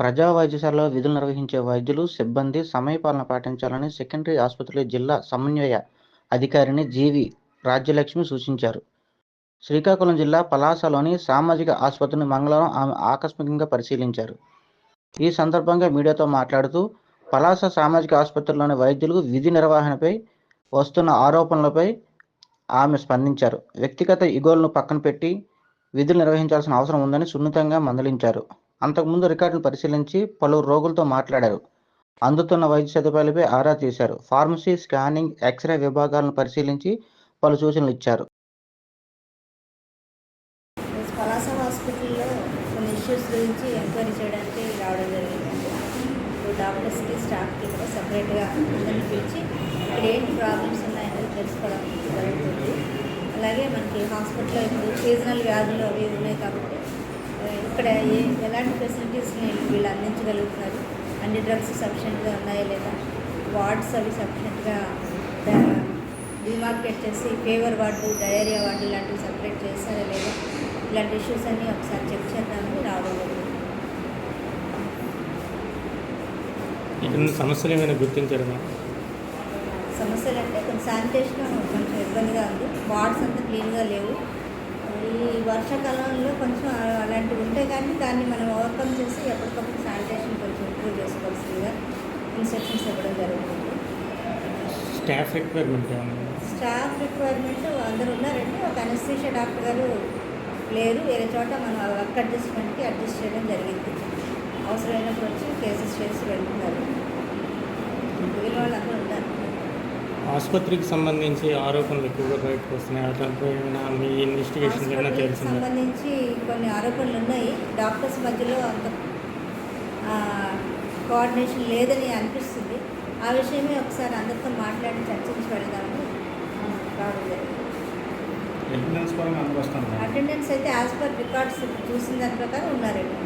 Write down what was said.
ప్రజా వైద్యశాలలో విధులు నిర్వహించే వైద్యులు, సిబ్బంది సమయపాలన పాటించాలని సెకండరీ ఆసుపత్రుల జిల్లా సమన్వయ అధికారిని జీవి రాజ్యలక్ష్మి సూచించారు. శ్రీకాకుళం జిల్లా పలాసలోని సామాజిక ఆసుపత్రిని మంగళవారం ఆమె ఆకస్మికంగా పరిశీలించారు. ఈ సందర్భంగా మీడియాతో మాట్లాడుతూ పలాస సామాజిక ఆసుపత్రిలోని వైద్యులు విధి నిర్వహణపై వస్తున్న ఆరోపణలపై ఆమె స్పందించారు. వ్యక్తిగత ఇగోలను పక్కన పెట్టి విధులు నిర్వహించాల్సిన అవసరం ఉందని సున్నితంగా మందలించారు. అంతకుముందు రికార్డులను పరిశీలించి పలువురు రోగులతో మాట్లాడారు. అందుతున్న వైద్య సదుపాయాలపై ఆరా తీశారు. ఫార్మసీ, స్కానింగ్, ఎక్స్రే విభాగాలను పరిశీలించి పలు సూచనలు ఇచ్చారు. పలాస హాస్పిటల్లో కొన్ని ఇష్యూస్ గురించి ఎంక్వైరీ చేయడానికి రావడం జరిగిందండి డాక్టర్స్కి స్టాఫ్కి కూడా సపరేట్గా అందరిని పిలిచి ఇక్కడ ఏంటి ప్రాబ్లమ్స్ ఉన్నాయనేది తెలుసుకోవడం జరుగుతుంది అలాగే మనకి హాస్పిటల్లో ఇప్పుడు సీజనల్ వ్యాధులు అవి ఉన్నాయి కాబట్టి ఇక్కడ ఏ ఎలాంటి ఫెసిలిటీస్ని వీళ్ళు అందించగలుగుతున్నారు? అన్ని డ్రగ్స్ సఫిషియెంట్గా ఉన్నాయా లేదా? వార్డ్స్ అవి సఫిషియెంట్గా డిమార్కెట్ చేసి ఫీవర్ వార్డు డయేరియా వార్డు ఇలాంటివి సపరేట్ చేస్తారా లేదా? ఇలాంటి ఇష్యూస్ అన్నీ ఒకసారి చెక్ చేద్దామని రావడం ఇక్కడ సమస్యలు ఏమైనా గుర్తించారా సమస్యలు అంటే కొంచెం శానిటేషన్ కొంచెం ఇబ్బందిగా ఉంది. వార్డ్స్ అంతా క్లీన్గా లేవు. ఈ వర్షాకాలంలో కొంచెం అలాంటివి ఉంటాయి కానీ దాన్ని మనం ఓవర్కమ్ చేసి ఎప్పటికప్పుడు శానిటేషన్ కొంచెం ఇంప్రూవ్ చేసుకోవాల్సిందిగా ఇన్స్ట్రక్షన్స్ ఇవ్వడం జరుగుతుంది. Staff requirement? స్టాఫ్ రిక్వైర్మెంట్ అందరు ఉన్నారండి. ఒక అనస్థీషియా డాక్టర్ గారు లేరు. వేరే చోట మనం వర్క్ అడ్జస్ట్మెంట్కి అడ్జస్ట్ చేయడం జరిగింది. అవసరమైనప్పుడు వచ్చి కేసెస్ చేసి వెళ్తున్నారు. వాళ్ళు ఉన్నారు ఆసుపత్రికి సంబంధించి ఆరోపణలు ఎక్కువగా బయటకు వస్తున్నాయి. ఏమైనా మీ ఇన్వెస్టిగేషన్ ఏమైనా తెలిసిందా? సంబంధించి కొన్ని ఆరోపణలు ఉన్నాయి. డాక్టర్స్ మధ్యలో అంత కోఆర్డినేషన్ లేదని అనిపిస్తుంది. ఆ విషయమే ఒకసారి అందరితో మాట్లాడి చర్చించి వెళ్దామని జరిగింది. అటెండెన్స్ అయితే యాజ్ పర్ రికార్డ్స్ చూసిన దాని ప్రకారం ఉన్నారండి.